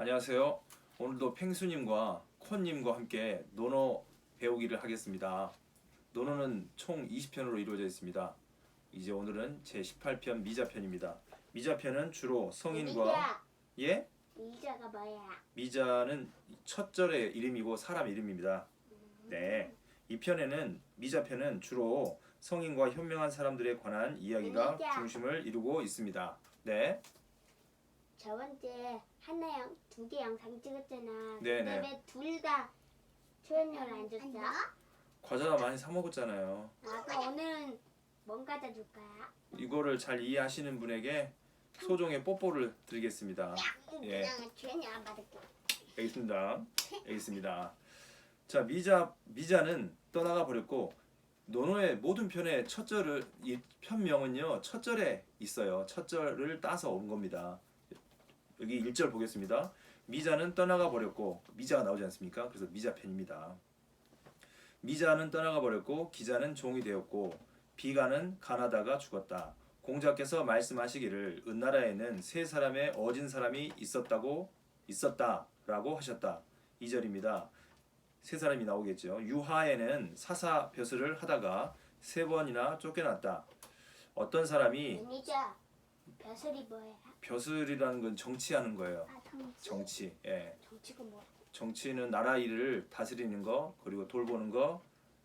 안녕하세요. 오늘도 펭수님과 콘님과 함께 논어 배우기를 하겠습니다. 논어는 총 20편으로 이루어져 있습니다. 이제 오늘은 제 18편 미자편입니다. 미자편은 주로 성인과. 예 미자가 뭐야? 미자는 첫 절의 이름이고 사람 이름입니다. 네. 이 편에는 미자편은 주로 성인과 현명한 사람들에 관한 이야기가. 중심을 이루고 있습니다. 네. 저번주에 하나영 두개 영상 찍었잖아. 네네. 근데 왜 둘 다 출연료를 안 줬어? 과자 많이 사 먹었잖아요. 아까 오늘은 뭔 가져 줄 거야? 이거를 잘 이해하시는 분에게 소정의 뽀뽀를 드리겠습니다. 예. 그냥 출연료 안 받을게. 알겠습니다. 알겠습니다. 자 미자 미자는 떠나가 버렸고 논어의 모든 편의 첫 절을 이 편명은요 첫 절에 있어요. 첫 절을 따서 온 겁니다. 여기 1절 보겠습니다. 미자는 떠나가 버렸고 미자가 나오지 않습니까? 그래서 미자편입니다. 미자는 떠나가 버렸고 기자는 종이 되었고 비가는 가나다가 죽었다. 공자께서 말씀하시기를 은나라에는 세 사람의 어진 사람이 있었다고 있었다라고 하셨다. 2절입니다. 세 사람이 나오겠죠. 유하에는 사사 벼슬을 하다가 세 번이나 쫓겨났다. 어떤 사람이 미자 벼슬이 뭐야? 벼슬이라는 건 정치하는 거예요. 아 정치. 정치. 예. 정치가 뭐? 정치는 나라 일을 다스리는 거 그리고 돌보는 거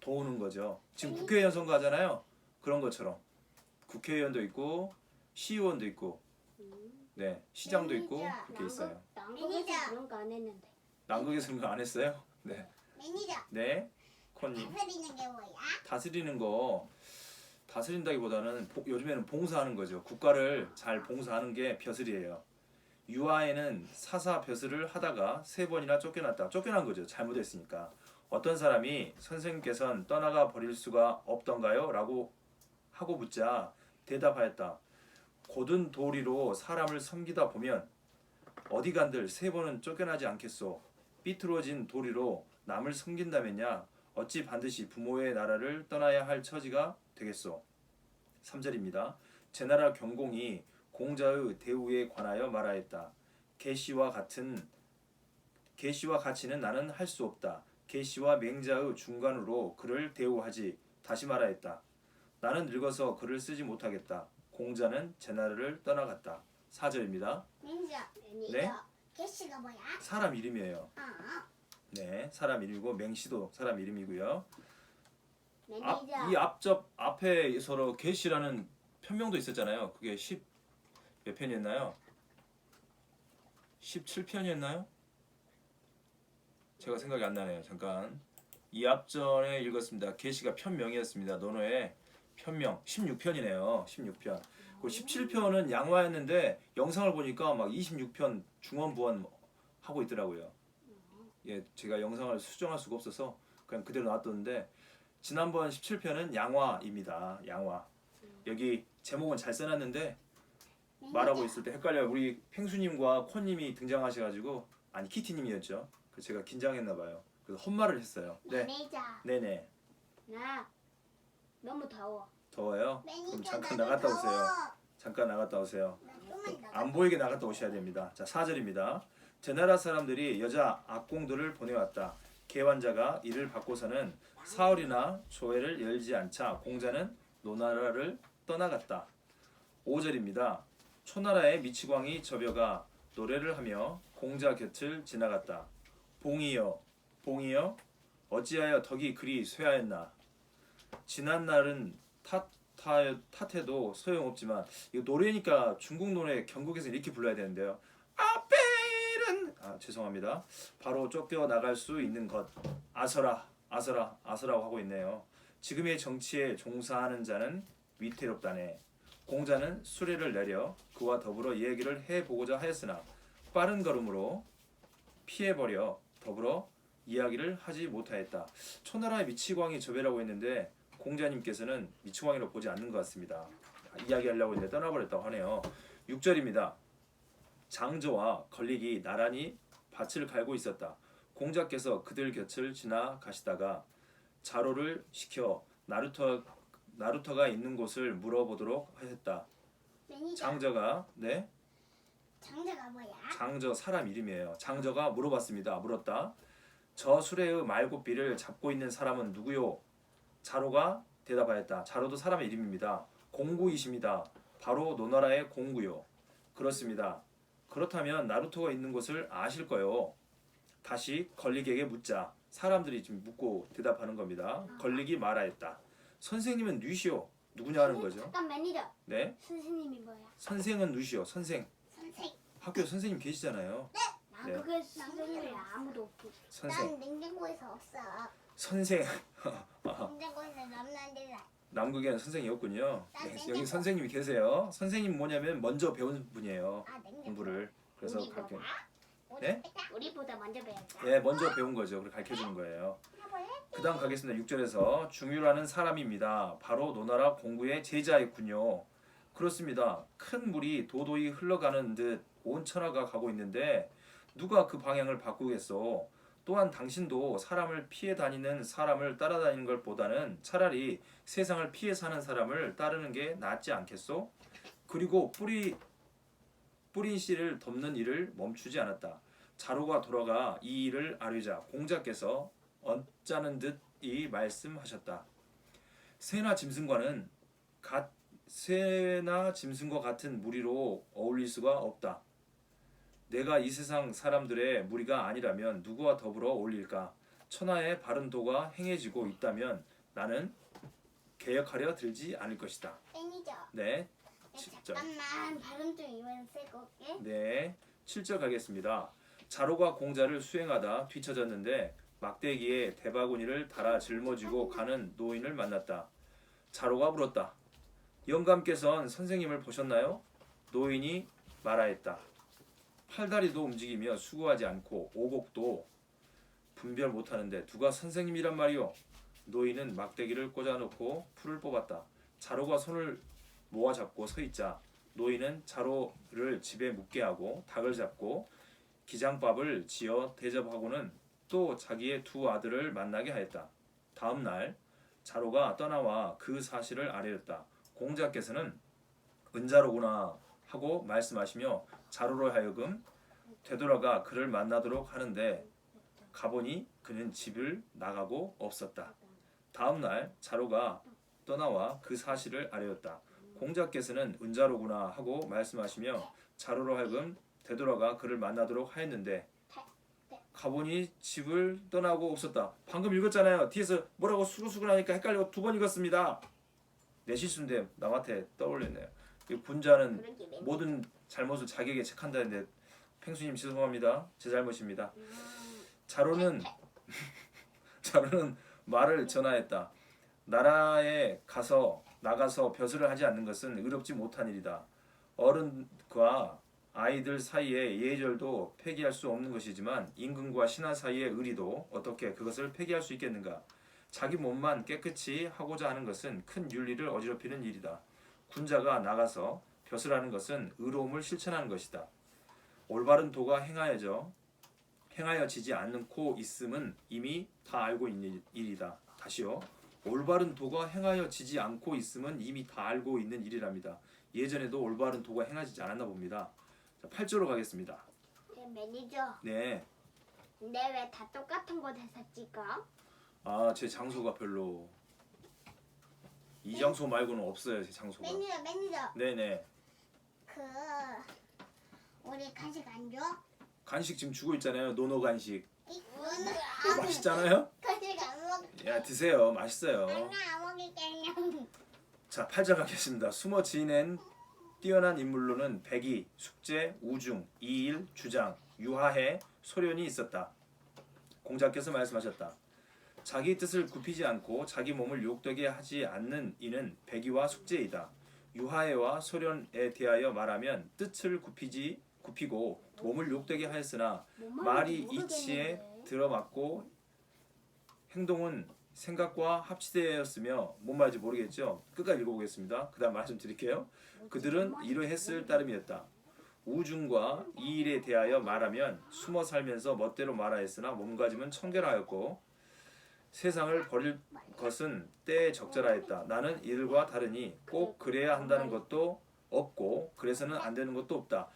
도우는 거죠. 지금 국회의원 선거 하잖아요. 그런 것처럼 국회의원도 있고 시의원도 있고 음. 네 시장도 있고 매니저, 그렇게 있어요. 남극에서 매니저. 그런 거 안 했는데. 남극에서는 그거 안 했어요? 네. 매니저 네. 콘님 다스리는 게 뭐야? 다스리는 거 다스린다기보다는 보- 요즘에는 봉사하는 거죠. 국가를 잘 봉사하는 게 벼슬이에요. 유아에는 사사 벼슬을 하다가 세 번이나 쫓겨났다. 쫓겨난 거죠. 잘못했으니까. 어떤 사람이 선생님께서는 떠나가 버릴 수가 없던가요? 라고 하고 묻자 대답하였다. 곧은 도리로 사람을 섬기다 보면 어디 간들 세 번은 쫓겨나지 않겠소. 삐뚤어진 도리로 남을 섬긴다면야 어찌 반드시 부모의 나라를 떠나야 할 처지가 되겠소. 3절입니다. 제나라 경공이 공자의 대우에 관하여 말하였다. 계시와 같은 계시와 같이는 나는 할 수 없다. 계시와 맹자의 중간으로 그를 대우하지. 다시 말하였다. 나는 늙어서 글을 쓰지 못하겠다. 공자는 제나라를 떠나갔다. 4절입니다. 매니저 매니저. 네? 개씨가 뭐야? 사람 이름이에요. 어 네, 사람 이름이고 맹시도 사람 이름이고요. 앞, 매니저. 이 앞접 앞에 서로 계시라는 편명도 있었잖아요. 그게 10 몇 편이었나요? 17편이었나요? 제가 생각이 안 나네요. 잠깐. 이 앞전에 읽었습니다. 계시가 편명이었습니다. 논어의 편명 16편이네요. 16편. 그 17편은 양화였는데 영상을 보니까 막 26편 중원부원 하고 있더라고요. 예, 제가 영상을 수정할 수가 없어서 그냥 그대로 놔뒀는데 지난번 17편은 양화입니다. 양화. 여기 제목은 잘 써놨는데 말하고 있을 때 헷갈려요. 우리 펭수님과 콘님이 등장하셔가지고 아니 키티님이었죠. 그래서 제가 긴장했나 봐요. 그래서 헛말을 했어요. 네, 매니저. 네네. 나 너무 더워. 더워요? 그럼 잠깐 나갔다. 오세요. 잠깐 나갔다 오세요. 나 좀만 나가 안 보이게 나갔다 오셔야 됩니다. 자, 4절입니다. 제나라 사람들이 여자 악공들을 보내왔다. 개환자가 이를 받고서는 사흘이나 조회를 열지 않자 공자는 노나라를 떠나갔다. 5절입니다. 초나라의 미치광이 저벼가 노래를 하며 공자 곁을 지나갔다. 봉이여, 봉이여, 어찌하여 덕이 그리 쇠하였나? 지난 날은 탓, 탓, 탓해도 소용없지만 이거 노래니까 중국 노래 경국에서 이렇게 불러야 되는데요. 아 죄송합니다. 바로 쫓겨 나갈 수 있는 것 아서라 아서라 아서라고 하고 있네요. 지금의 정치에 종사하는 자는 위태롭다네. 공자는 수레를 내려 그와 더불어 이야기를 해보고자 하였으나 빠른 걸음으로 피해버려 더불어 이야기를 하지 못하였다. 초나라의 미치광이 저배라고 했는데 공자님께서는 미치광이로 보지 않는 것 같습니다. 이야기하려고 했는데 떠나버렸다고 하네요. 6절입니다. 장조와 걸릭이 나란히 밭을 갈고 있었다. 공자께서 그들 곁을 지나가시다가 자로를 시켜 나루터 나루터가 있는 곳을 물어보도록 하셨다. 매니저 장저가 네 장자가 뭐야? 장저 사람 이름이에요. 장저가 물어봤습니다. 물었다. 저 수레의 말고비를 잡고 있는 사람은 누구요? 자로가 대답하였다. 자로도 사람의 이름입니다. 공구이십니다. 바로 노나라의 공구요. 그렇습니다. 그렇다면 나루토가 있는 곳을 아실 거요. 다시 걸릭에게 묻자. 사람들이 지금 묻고 대답하는 겁니다. 걸릭이 말하였다. 선생님은 누시오. 누구냐 하는 거죠. 잠깐 매니저. 네. 선생님이 뭐야? 선생은 누시오. 선생. 선생. 학교 선생님 계시잖아요. 나 네. 그게 선생님이 아무도 없고. 선생. 난 냉장고에서 없어. 선생. 냉장고에서 남는 데 남극에는 선생이었군요. 난 네. 여기 선생님이 계세요. 선생님 뭐냐면 먼저 배운 분이에요. 아. 공부를. 그래서 우리 가르쳐. 네? 우리보다 먼저 배웠다. 네, 먼저 배운 거죠. 그걸 가르쳐 주는 거예요. 그다음 가겠습니다. 6절에서 중유라는 사람입니다. 바로 노나라 공구의 제자였군요. 그렇습니다. 큰 물이 도도히 흘러가는 듯 온 천하가 가고 있는데 누가 그 방향을 바꾸겠어? 또한 당신도 사람을 피해 다니는 사람을 따라다니는 것보다는 차라리 세상을 피해 사는 사람을 따르는 게 낫지 않겠소? 그리고 뿌리 뿌린 씨를 덮는 일을 멈추지 않았다. 자로가 돌아가 이 일을 아뢰자 공자께서 언짢은 듯 이 말씀하셨다. 새나 짐승과는 갓 새나 짐승과 같은 무리로 어울릴 수가 없다. 내가 이 세상 사람들의 무리가 아니라면 누구와 더불어 어울릴까? 천하의 바른 도가 행해지고 있다면 나는 개혁하려 들지 않을 것이다. 매니저. 네, 야, 진짜. 잠깐만 발음 좀 이번에 쓰고 올게. 네, 7절 가겠습니다. 자로가 공자를 수행하다 뒤처졌는데 막대기에 대바구니를 달아 짊어지고 가는 노인을 만났다. 자로가 물었다. 영감께선 선생님을 보셨나요? 노인이 말하였다. 팔다리도 움직이며 수고하지 않고 오곡도 분별 못하는데 누가 선생님이란 말이오? 노인은 막대기를 꽂아놓고 풀을 뽑았다. 자로가 손을 모아 잡고 서 있자 노인은 자로를 집에 묵게 하고 닭을 잡고 기장밥을 지어 대접하고는 또 자기의 두 아들을 만나게 하였다. 다음 날 자로가 떠나와 그 사실을 아뢰었다. 공자께서는 은자로구나 하고 말씀하시며 자로로 하여금 되돌아가 그를 만나도록 하는데 가보니 그는 집을 나가고 없었다. 다음 날 자로가 떠나와 그 사실을 아뢰었다. 공자께서는 은자로구나 하고 말씀하시며 자로로 하여금 되돌아가 그를 만나도록 하였는데 가보니 집을 떠나고 없었다. 방금 읽었잖아요. 뒤에서 뭐라고 수근수근하니까 헷갈려 두번 읽었습니다. 내 실수인데 남한테 떠올렸네요. 매니저. 모든 잘못을 자기에게 책한다는데 팽수님 죄송합니다. 제 잘못입니다. 자로는 자로는 말을 전하였다. 나라에 가서 나가서 벼슬을 하지 않는 것은 의롭지 못한 일이다. 어른과 아이들 사이의 예절도 폐기할 수 없는 것이지만 임금과 신하 사이의 의리도 어떻게 그것을 폐기할 수 있겠는가? 자기 몸만 깨끗이 하고자 하는 것은 큰 윤리를 어지럽히는 일이다. 군자가 나가서 벼슬하는 것은 의로움을 실천하는 것이다. 올바른 도가 행하여져 행하여지지 않고 있음은 이미 다 알고 있는 일이다. 다시요. 올바른 도가 행하여지지 않고 있음은 이미 다 알고 있는 일이랍니다. 예전에도 올바른 도가 행하지 않았나 봅니다. 자, 8절로 가겠습니다. 네, 매니저. 네. 근데 왜 다 똑같은 곳에서 찍어? 아, 제 장소가 별로 이 장소 말고는 없어요, 제 장소가. 매니저 매니저. 네 네. 그 우리 간식 안 줘? 간식 지금 주고 있잖아요. 노노 간식. 이 너는 맛있잖아요. 간식 안 먹. 야, 드세요. 맛있어요. 나안 먹을게 그냥. 자, 8절 가겠습니다. 숨어 지낸 뛰어난 인물로는 백이, 숙제, 우중, 이일, 주장, 유하해, 소련이 있었다. 공자께서 말씀하셨다. 자기 뜻을 굽히지 않고 자기 몸을 욕되게 하지 않는 이는 백이와 숙제이다. 유하해와 소련에 대하여 말하면 뜻을 굽히지 굽히고 몸을 욕되게 하였으나 뭔 말이 이치에. 들어맞고 행동은 생각과 합치되었으며 뭔 말인지 모르겠죠. 끝까지 읽어보겠습니다. 그다음 말씀드릴게요. 그들은 이러했을 따름이었다. 우중과 이 일에 대하여 말하면 숨어 살면서 멋대로 말하였으나 몸가짐은 청결하였고 세상을 버릴 것은 때에 적절하였다. 나는 이들과 다르니 꼭 그래야 한다는 것도 없고 그래서는 안 되는 것도 없다.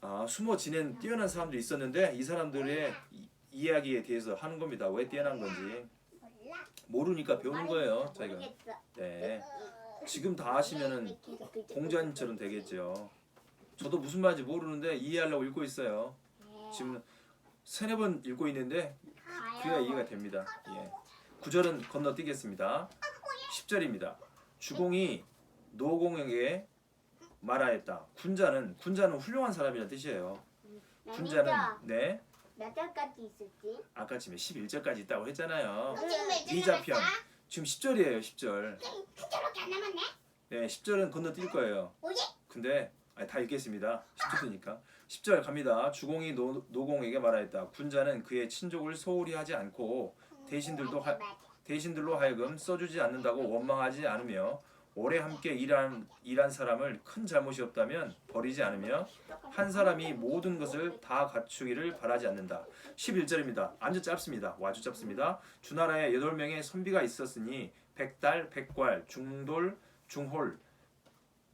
아, 숨어 지낸 뛰어난 사람들이 있었는데 이 사람들의 이, 이야기에 대해서 하는 겁니다. 왜 뛰어난 건지. 모르니까 배우는 거예요. 모르겠어. 네. 지금 다 하시면은 공자님처럼 되겠죠. 저도 무슨 말인지 모르는데 이해하려고 읽고 있어요. 네. 지금 세네 번 읽고 있는데. 그래야 이해가 됩니다. 예. 9절은 건너뛰겠습니다. 10절입니다. 주공이 노공에게 말하였다. 군자는 군자는 훌륭한 사람이라는 뜻이에요. 군자는 매니저 네몇 절까지 있었지? 아까 지금 11절까지 있다고 했잖아요. 너 지금 몇 이자편 지금 10절이에요. 10절. 저렇게 안 남았네? 네 10절은 건너뛸 거예요. 뭐지? 근데 아니, 다 읽겠습니다. 10절이니까 10절 갑니다. 주공이 노, 노공에게 말하였다. 군자는 그의 친족을 소홀히 하지 않고 대신들도 하, 대신들로 하여금 써주지 않는다고 원망하지 않으며 오래 함께 일한 일한 사람을 큰 잘못이 없다면 버리지 않으며 한 사람이 모든 것을 다 갖추기를 바라지 않는다. 11절입니다. 아주 짧습니다. 아주 짧습니다. 주나라에 여덟 명의 선비가 있었으니 백달, 백괄, 중돌, 중홀,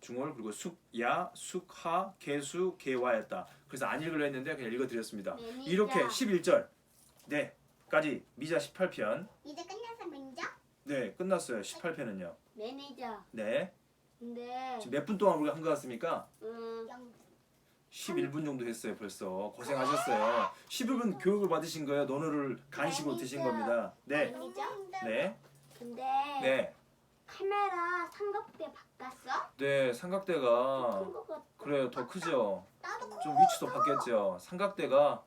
중홀 그리고 숙야, 숙하, 개수, 개화였다. 그래서 안 읽으려 했는데 그냥 읽어드렸습니다. 이렇게 11절 네 까지 미자 18편 이제 끝나서 먼저? 네 끝났어요. 18편은요. 매니저. 네 근데 지금 몇 분 동안 우리가 한 것 같습니까? 음, 영. 11분 정도 했어요 벌써 고생하셨어요 11분 교육을 받으신 거예요 논어를 간식으로 드신 겁니다 매니저. 네네 근데 네. 카메라 삼각대 바꿨어? 네 삼각대가 큰거 같아. 그래요 더 크죠 나도 좀 위치도 바뀌었죠 삼각대가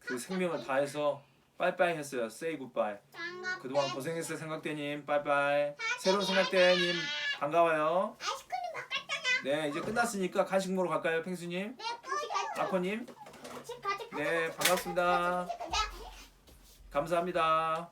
그 생명을 다해서 빠이빠이 했어요. Say goodbye. 그동안 고생했어요 삼각대님. 빠이빠이. 새로운 삼각대님. 반가워요. 아이스크림 바꿨잖아. 네 이제 끝났으니까 간식 먹으러 갈까요 펭수님? 내 포이가 아코님? 같이 가자. 네 반갑습니다. 가자. 감사합니다. 한